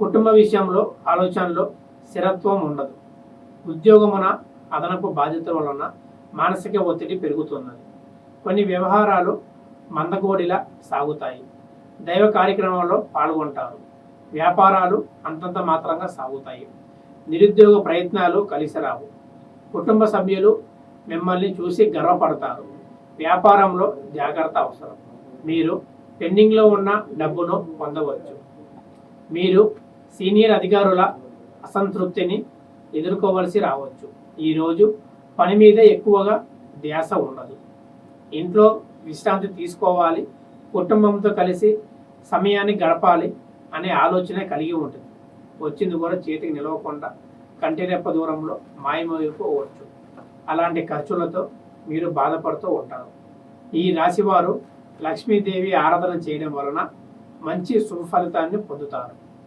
కుటుంబ విషయంలో ఆలోచనలో స్థిరత్వం ఉండదు. ఉద్యోగమున అదనపు బాధ్యతల వలన మానసిక ఒత్తిడి పెరుగుతున్నది. కొన్ని వ్యవహారాలు మందగోడిలా సాగుతాయి. దైవ కార్యక్రమంలో పాల్గొంటారు. వ్యాపారాలు అంతంత మాత్రంగా సాగుతాయి. నిరుద్యోగ ప్రయత్నాలు కలిసిరావు. కుటుంబ సభ్యులు మిమ్మల్ని చూసి గర్వపడతారు. వ్యాపారంలో జాగ్రత్త అవసరం. మీరు పెండింగ్లో ఉన్న డబ్బును పొందవచ్చు. మీరు సీనియర్ అధికారుల అసంతృప్తిని ఎదుర్కోవలసి రావచ్చు. ఈరోజు పని మీద ఎక్కువగా ధ్యాస ఉండదు ఇంట్లో విశ్రాంతి తీసుకోవాలి కుటుంబంతో కలిసి సమయాన్ని గడపాలి అనే ఆలోచన కలిగి ఉంటుంది. వచ్చింది కూడా చేతికి నిలవకుండా కంటిరెప్ప దూరంలో మాయమైపోవచ్చు అలాంటి ఖర్చులతో మీరు బాధపడుతూ ఉంటారు. ఈ రాశివారు లక్ష్మీదేవి ఆరాధన చేయడం వలన మంచి శుభ ఫలితాన్ని పొందుతారు.